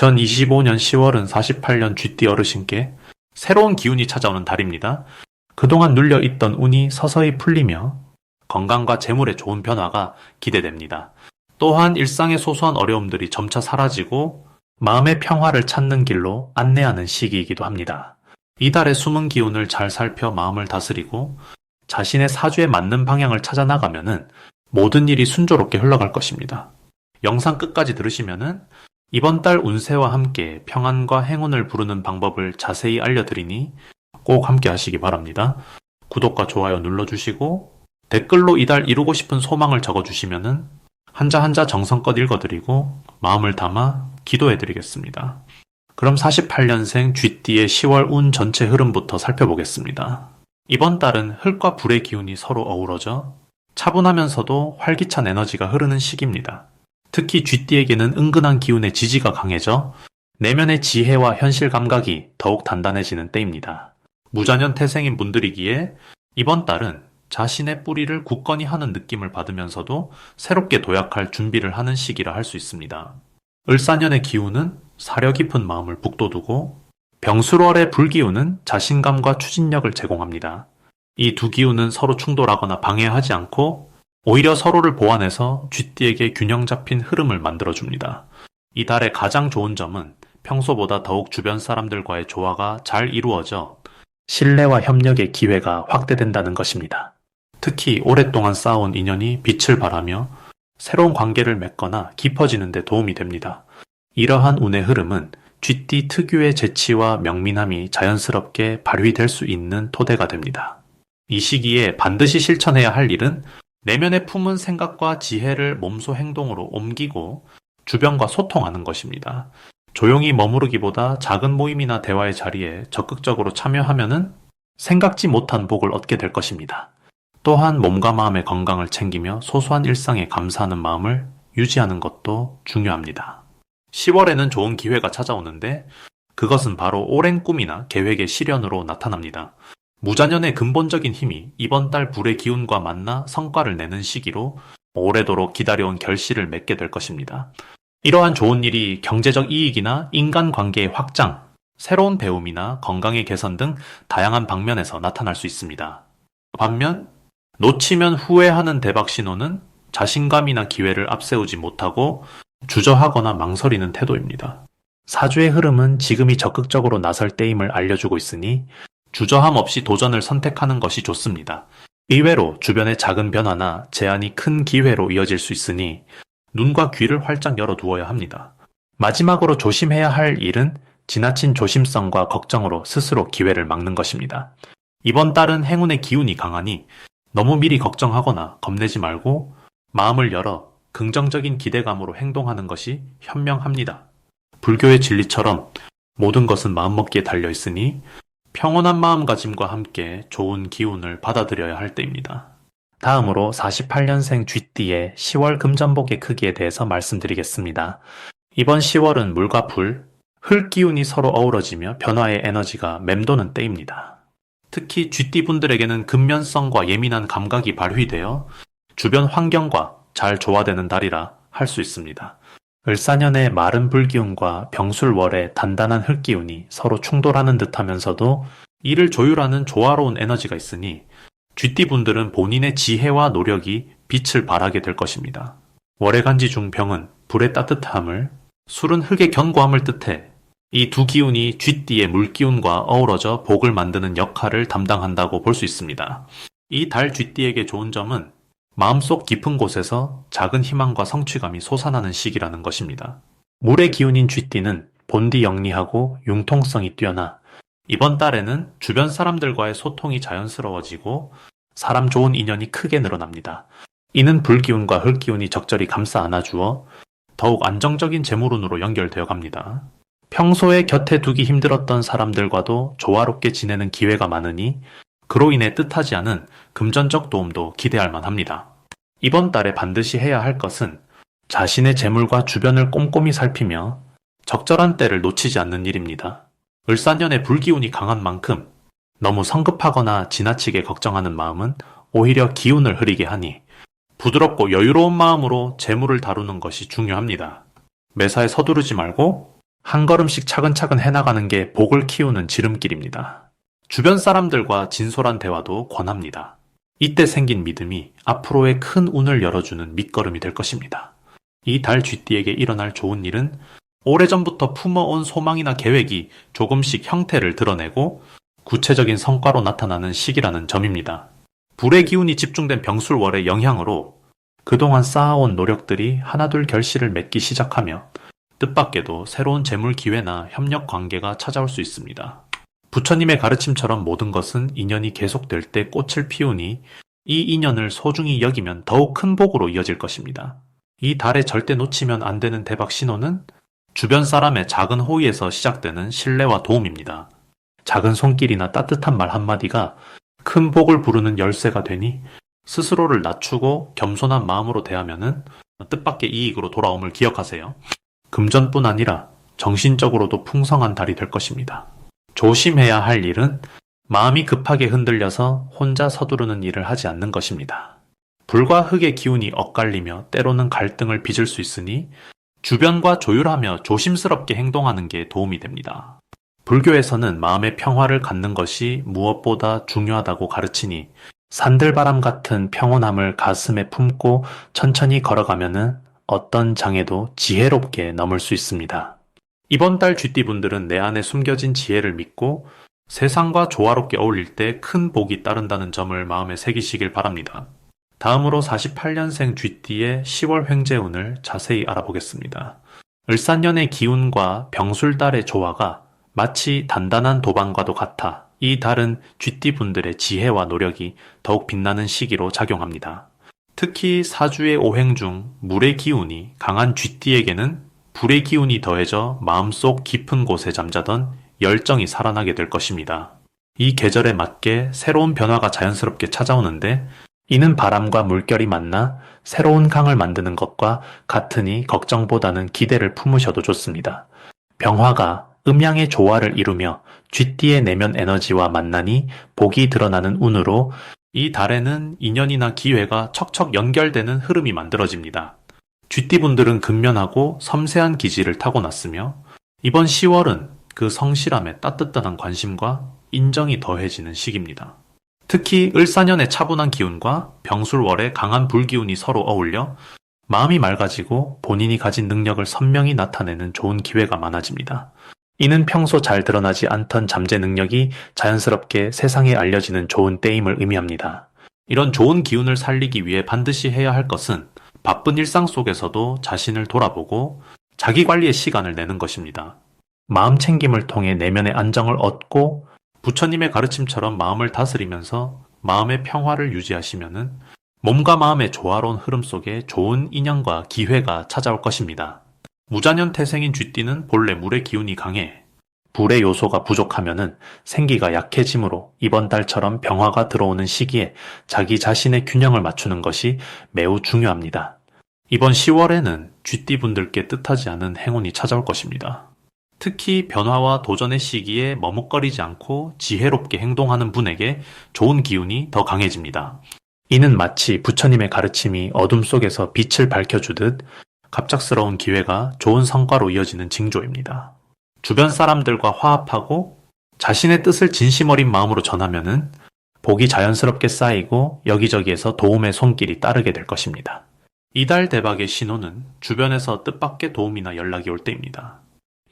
2025년 10월은 48년 쥐띠 어르신께 새로운 기운이 찾아오는 달입니다. 그동안 눌려 있던 운이 서서히 풀리며 건강과 재물의 좋은 변화가 기대됩니다. 또한 일상의 소소한 어려움들이 점차 사라지고 마음의 평화를 찾는 길로 안내하는 시기이기도 합니다. 이달의 숨은 기운을 잘 살펴 마음을 다스리고 자신의 사주에 맞는 방향을 찾아 나가면은 모든 일이 순조롭게 흘러갈 것입니다. 영상 끝까지 들으시면은 이번 달 운세와 함께 평안과 행운을 부르는 방법을 자세히 알려드리니 꼭 함께 하시기 바랍니다. 구독과 좋아요 눌러주시고 댓글로 이달 이루고 싶은 소망을 적어주시면은 한자 한자 정성껏 읽어드리고 마음을 담아 기도해드리겠습니다. 그럼 48년생 쥐띠의 10월 운 전체 흐름부터 살펴보겠습니다. 이번 달은 흙과 불의 기운이 서로 어우러져 차분하면서도 활기찬 에너지가 흐르는 시기입니다. 특히 쥐띠에게는 은근한 기운의 지지가 강해져 내면의 지혜와 현실 감각이 더욱 단단해지는 때입니다. 무자년 태생인 분들이기에 이번 달은 자신의 뿌리를 굳건히 하는 느낌을 받으면서도 새롭게 도약할 준비를 하는 시기라 할 수 있습니다. 을사년의 기운은 사려 깊은 마음을 북돋우고 병술월의 불기운은 자신감과 추진력을 제공합니다. 이 두 기운은 서로 충돌하거나 방해하지 않고 오히려 서로를 보완해서 쥐띠에게 균형 잡힌 흐름을 만들어줍니다. 이 달의 가장 좋은 점은 평소보다 더욱 주변 사람들과의 조화가 잘 이루어져 신뢰와 협력의 기회가 확대된다는 것입니다. 특히 오랫동안 쌓아온 인연이 빛을 발하며 새로운 관계를 맺거나 깊어지는 데 도움이 됩니다. 이러한 운의 흐름은 쥐띠 특유의 재치와 명민함이 자연스럽게 발휘될 수 있는 토대가 됩니다. 이 시기에 반드시 실천해야 할 일은 내면에 품은 생각과 지혜를 몸소 행동으로 옮기고 주변과 소통하는 것입니다. 조용히 머무르기보다 작은 모임이나 대화의 자리에 적극적으로 참여하면은 생각지 못한 복을 얻게 될 것입니다. 또한 몸과 마음의 건강을 챙기며 소소한 일상에 감사하는 마음을 유지하는 것도 중요합니다. 10월에는 좋은 기회가 찾아오는데 그것은 바로 오랜 꿈이나 계획의 실현으로 나타납니다. 무자년의 근본적인 힘이 이번 달 불의 기운과 만나 성과를 내는 시기로 오래도록 기다려온 결실을 맺게 될 것입니다. 이러한 좋은 일이 경제적 이익이나 인간관계의 확장, 새로운 배움이나 건강의 개선 등 다양한 방면에서 나타날 수 있습니다. 반면 놓치면 후회하는 대박 신호는 자신감이나 기회를 앞세우지 못하고 주저하거나 망설이는 태도입니다. 사주의 흐름은 지금이 적극적으로 나설 때임을 알려주고 있으니 주저함 없이 도전을 선택하는 것이 좋습니다. 의외로 주변의 작은 변화나 제한이 큰 기회로 이어질 수 있으니 눈과 귀를 활짝 열어 두어야 합니다. 마지막으로 조심해야 할 일은 지나친 조심성과 걱정으로 스스로 기회를 막는 것입니다. 이번 달은 행운의 기운이 강하니 너무 미리 걱정하거나 겁내지 말고 마음을 열어 긍정적인 기대감으로 행동하는 것이 현명합니다. 불교의 진리처럼 모든 것은 마음먹기에 달려 있으니 평온한 마음가짐과 함께 좋은 기운을 받아들여야 할 때입니다. 다음으로 48년생 쥐띠의 10월 금전복의 크기에 대해서 말씀드리겠습니다. 이번 10월은 물과 불, 흙 기운이 서로 어우러지며 변화의 에너지가 맴도는 때입니다. 특히 쥐띠 분들에게는 근면성과 예민한 감각이 발휘되어 주변 환경과 잘 조화되는 달이라 할 수 있습니다. 을사년의 마른 불기운과 병술월의 단단한 흙기운이 서로 충돌하는 듯 하면서도 이를 조율하는 조화로운 에너지가 있으니 쥐띠 분들은 본인의 지혜와 노력이 빛을 발하게 될 것입니다. 월의 간지 중 병은 불의 따뜻함을, 술은 흙의 견고함을 뜻해 이 두 기운이 쥐띠의 물기운과 어우러져 복을 만드는 역할을 담당한다고 볼 수 있습니다. 이 달 쥐띠에게 좋은 점은 마음속 깊은 곳에서 작은 희망과 성취감이 솟아나는 시기라는 것입니다. 물의 기운인 쥐띠는 본디 영리하고 융통성이 뛰어나 이번 달에는 주변 사람들과의 소통이 자연스러워지고 사람 좋은 인연이 크게 늘어납니다. 이는 불기운과 흙기운이 적절히 감싸 안아주어 더욱 안정적인 재물운으로 연결되어 갑니다. 평소에 곁에 두기 힘들었던 사람들과도 조화롭게 지내는 기회가 많으니 그로 인해 뜻하지 않은 금전적 도움도 기대할 만합니다. 이번 달에 반드시 해야 할 것은 자신의 재물과 주변을 꼼꼼히 살피며 적절한 때를 놓치지 않는 일입니다. 을사년의 불기운이 강한 만큼 너무 성급하거나 지나치게 걱정하는 마음은 오히려 기운을 흐리게 하니 부드럽고 여유로운 마음으로 재물을 다루는 것이 중요합니다. 매사에 서두르지 말고 한 걸음씩 차근차근 해나가는 게 복을 키우는 지름길입니다. 주변 사람들과 진솔한 대화도 권합니다. 이때 생긴 믿음이 앞으로의 큰 운을 열어주는 밑거름이 될 것입니다. 이 달 쥐띠에게 일어날 좋은 일은 오래전부터 품어온 소망이나 계획이 조금씩 형태를 드러내고 구체적인 성과로 나타나는 시기라는 점입니다. 불의 기운이 집중된 병술월의 영향으로 그동안 쌓아온 노력들이 하나둘 결실을 맺기 시작하며 뜻밖에도 새로운 재물 기회나 협력 관계가 찾아올 수 있습니다. 부처님의 가르침처럼 모든 것은 인연이 계속될 때 꽃을 피우니 이 인연을 소중히 여기면 더욱 큰 복으로 이어질 것입니다. 이 달에 절대 놓치면 안 되는 대박 신호는 주변 사람의 작은 호의에서 시작되는 신뢰와 도움입니다. 작은 손길이나 따뜻한 말 한마디가 큰 복을 부르는 열쇠가 되니 스스로를 낮추고 겸손한 마음으로 대하면은 뜻밖의 이익으로 돌아옴을 기억하세요. 금전뿐 아니라 정신적으로도 풍성한 달이 될 것입니다. 조심해야 할 일은 마음이 급하게 흔들려서 혼자 서두르는 일을 하지 않는 것입니다. 불과 흙의 기운이 엇갈리며 때로는 갈등을 빚을 수 있으니 주변과 조율하며 조심스럽게 행동하는 게 도움이 됩니다. 불교에서는 마음의 평화를 갖는 것이 무엇보다 중요하다고 가르치니 산들바람 같은 평온함을 가슴에 품고 천천히 걸어가면은 어떤 장애도 지혜롭게 넘을 수 있습니다. 이번 달 쥐띠분들은 내 안에 숨겨진 지혜를 믿고 세상과 조화롭게 어울릴 때 큰 복이 따른다는 점을 마음에 새기시길 바랍니다. 다음으로 48년생 쥐띠의 10월 횡재운을 자세히 알아보겠습니다. 을산년의 기운과 병술달의 조화가 마치 단단한 도방과도 같아 이 달은 쥐띠 분들의 지혜와 노력이 더욱 빛나는 시기로 작용합니다. 특히 사주의 오행 중 물의 기운이 강한 쥐띠에게는 불의 기운이 더해져 마음속 깊은 곳에 잠자던 열정이 살아나게 될 것입니다. 이 계절에 맞게 새로운 변화가 자연스럽게 찾아오는데 이는 바람과 물결이 만나 새로운 강을 만드는 것과 같으니 걱정보다는 기대를 품으셔도 좋습니다. 병화가 음양의 조화를 이루며 쥐띠의 내면 에너지와 만나니 복이 드러나는 운으로 이 달에는 인연이나 기회가 척척 연결되는 흐름이 만들어집니다. 쥐띠분들은 근면하고 섬세한 기질을 타고났으며 이번 10월은 그 성실함에 따뜻한 관심과 인정이 더해지는 시기입니다. 특히 을사년의 차분한 기운과 병술월의 강한 불기운이 서로 어울려 마음이 맑아지고 본인이 가진 능력을 선명히 나타내는 좋은 기회가 많아집니다. 이는 평소 잘 드러나지 않던 잠재 능력이 자연스럽게 세상에 알려지는 좋은 때임을 의미합니다. 이런 좋은 기운을 살리기 위해 반드시 해야 할 것은 바쁜 일상 속에서도 자신을 돌아보고 자기 관리의 시간을 내는 것입니다. 마음 챙김을 통해 내면의 안정을 얻고 부처님의 가르침처럼 마음을 다스리면서 마음의 평화를 유지하시면은 몸과 마음의 조화로운 흐름 속에 좋은 인연과 기회가 찾아올 것입니다. 무자년 태생인 쥐띠는 본래 물의 기운이 강해 불의 요소가 부족하면은 생기가 약해지므로 이번 달처럼 병화가 들어오는 시기에 자기 자신의 균형을 맞추는 것이 매우 중요합니다. 이번 10월에는 쥐띠 분들께 뜻하지 않은 행운이 찾아올 것입니다. 특히 변화와 도전의 시기에 머뭇거리지 않고 지혜롭게 행동하는 분에게 좋은 기운이 더 강해집니다. 이는 마치 부처님의 가르침이 어둠 속에서 빛을 밝혀주듯 갑작스러운 기회가 좋은 성과로 이어지는 징조입니다. 주변 사람들과 화합하고 자신의 뜻을 진심 어린 마음으로 전하면은 복이 자연스럽게 쌓이고 여기저기에서 도움의 손길이 따르게 될 것입니다. 이달 대박의 신호는 주변에서 뜻밖의 도움이나 연락이 올 때입니다.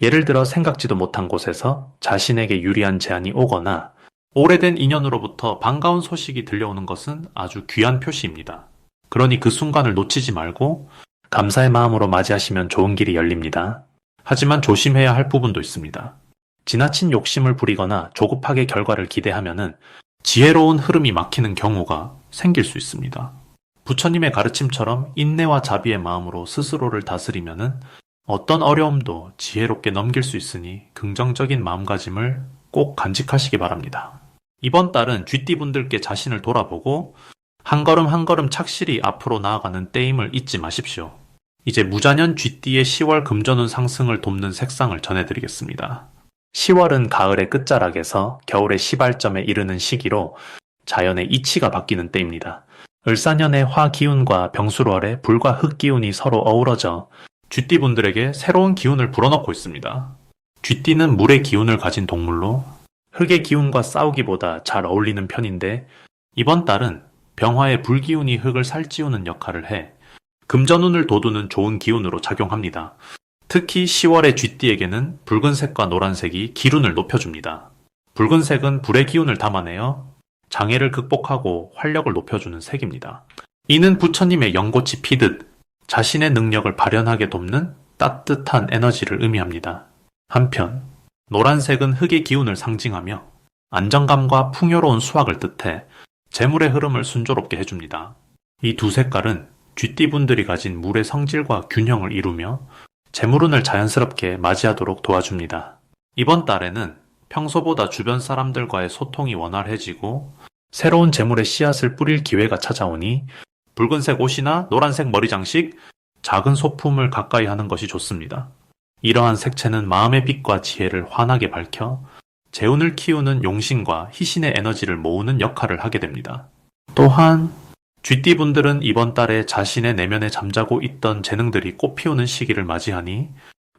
예를 들어 생각지도 못한 곳에서 자신에게 유리한 제안이 오거나 오래된 인연으로부터 반가운 소식이 들려오는 것은 아주 귀한 표시입니다. 그러니 그 순간을 놓치지 말고 감사의 마음으로 맞이하시면 좋은 길이 열립니다. 하지만 조심해야 할 부분도 있습니다. 지나친 욕심을 부리거나 조급하게 결과를 기대하면은 지혜로운 흐름이 막히는 경우가 생길 수 있습니다. 부처님의 가르침처럼 인내와 자비의 마음으로 스스로를 다스리면은 어떤 어려움도 지혜롭게 넘길 수 있으니 긍정적인 마음가짐을 꼭 간직하시기 바랍니다. 이번 달은 쥐띠분들께 자신을 돌아보고 한 걸음 한 걸음 착실히 앞으로 나아가는 때임을 잊지 마십시오. 이제 무자년 쥐띠의 10월 금전운 상승을 돕는 색상을 전해드리겠습니다. 10월은 가을의 끝자락에서 겨울의 시발점에 이르는 시기로 자연의 이치가 바뀌는 때입니다. 을사년의 화 기운과 병술월의 불과 흙 기운이 서로 어우러져 쥐띠 분들에게 새로운 기운을 불어넣고 있습니다. 쥐띠는 물의 기운을 가진 동물로 흙의 기운과 싸우기보다 잘 어울리는 편인데 이번 달은 병화의 불기운이 흙을 살찌우는 역할을 해 금전운을 돋우는 좋은 기운으로 작용합니다. 특히 10월의 쥐띠에게는 붉은색과 노란색이 기운을 높여줍니다. 붉은색은 불의 기운을 담아내어 장애를 극복하고 활력을 높여주는 색입니다. 이는 부처님의 연꽃이 피듯 자신의 능력을 발현하게 돕는 따뜻한 에너지를 의미합니다. 한편 노란색은 흙의 기운을 상징하며 안정감과 풍요로운 수확을 뜻해 재물의 흐름을 순조롭게 해줍니다. 이 두 색깔은 쥐띠분들이 가진 물의 성질과 균형을 이루며 재물운을 자연스럽게 맞이하도록 도와줍니다. 이번 달에는 평소보다 주변 사람들과의 소통이 원활해지고 새로운 재물의 씨앗을 뿌릴 기회가 찾아오니 붉은색 옷이나 노란색 머리 장식, 작은 소품을 가까이 하는 것이 좋습니다. 이러한 색채는 마음의 빛과 지혜를 환하게 밝혀 재운을 키우는 용신과 희신의 에너지를 모으는 역할을 하게 됩니다. 또한 쥐띠분들은 이번 달에 자신의 내면에 잠자고 있던 재능들이 꽃피우는 시기를 맞이하니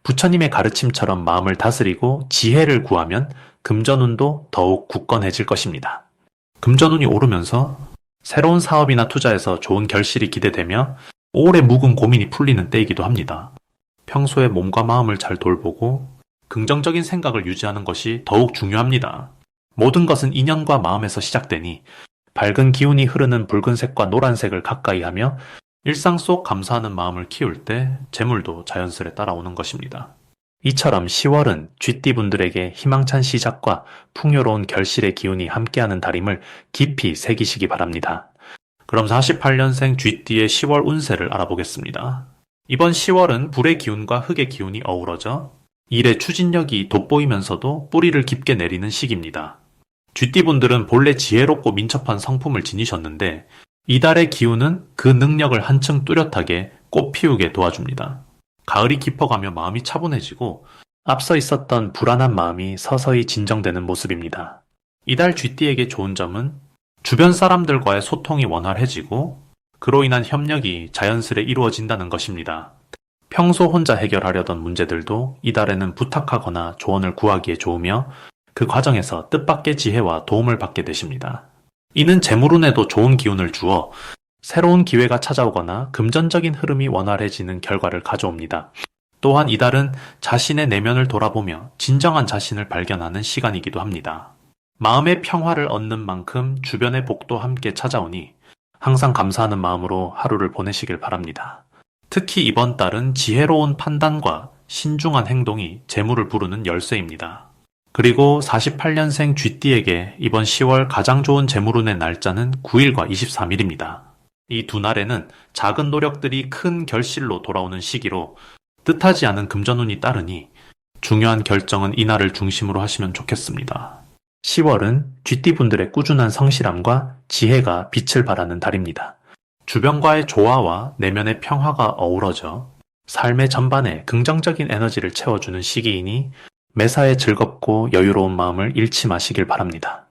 부처님의 가르침처럼 마음을 다스리고 지혜를 구하면 금전운도 더욱 굳건해질 것입니다. 금전운이 오르면서 새로운 사업이나 투자에서 좋은 결실이 기대되며 오래 묵은 고민이 풀리는 때이기도 합니다. 평소에 몸과 마음을 잘 돌보고 긍정적인 생각을 유지하는 것이 더욱 중요합니다. 모든 것은 인연과 마음에서 시작되니 밝은 기운이 흐르는 붉은색과 노란색을 가까이 하며 일상 속 감사하는 마음을 키울 때 재물도 자연스레 따라오는 것입니다. 이처럼 10월은 쥐띠분들에게 희망찬 시작과 풍요로운 결실의 기운이 함께하는 달임을 깊이 새기시기 바랍니다. 그럼 48년생 쥐띠의 10월 운세를 알아보겠습니다. 이번 10월은 불의 기운과 흙의 기운이 어우러져 일의 추진력이 돋보이면서도 뿌리를 깊게 내리는 시기입니다. 쥐띠분들은 본래 지혜롭고 민첩한 성품을 지니셨는데 이달의 기운은 그 능력을 한층 뚜렷하게 꽃 피우게 도와줍니다. 가을이 깊어가며 마음이 차분해지고 앞서 있었던 불안한 마음이 서서히 진정되는 모습입니다. 이달 쥐띠에게 좋은 점은 주변 사람들과의 소통이 원활해지고 그로 인한 협력이 자연스레 이루어진다는 것입니다. 평소 혼자 해결하려던 문제들도 이달에는 부탁하거나 조언을 구하기에 좋으며 그 과정에서 뜻밖의 지혜와 도움을 받게 되십니다. 이는 재물운에도 좋은 기운을 주어 새로운 기회가 찾아오거나 금전적인 흐름이 원활해지는 결과를 가져옵니다. 또한 이달은 자신의 내면을 돌아보며 진정한 자신을 발견하는 시간이기도 합니다. 마음의 평화를 얻는 만큼 주변의 복도 함께 찾아오니 항상 감사하는 마음으로 하루를 보내시길 바랍니다. 특히 이번 달은 지혜로운 판단과 신중한 행동이 재물을 부르는 열쇠입니다. 그리고 48년생 쥐띠에게 이번 10월 가장 좋은 재물운의 날짜는 9일과 23일입니다. 이 두 날에는 작은 노력들이 큰 결실로 돌아오는 시기로 뜻하지 않은 금전운이 따르니 중요한 결정은 이날을 중심으로 하시면 좋겠습니다. 10월은 쥐띠분들의 꾸준한 성실함과 지혜가 빛을 발하는 달입니다. 주변과의 조화와 내면의 평화가 어우러져 삶의 전반에 긍정적인 에너지를 채워주는 시기이니 매사에 즐겁고 여유로운 마음을 잃지 마시길 바랍니다.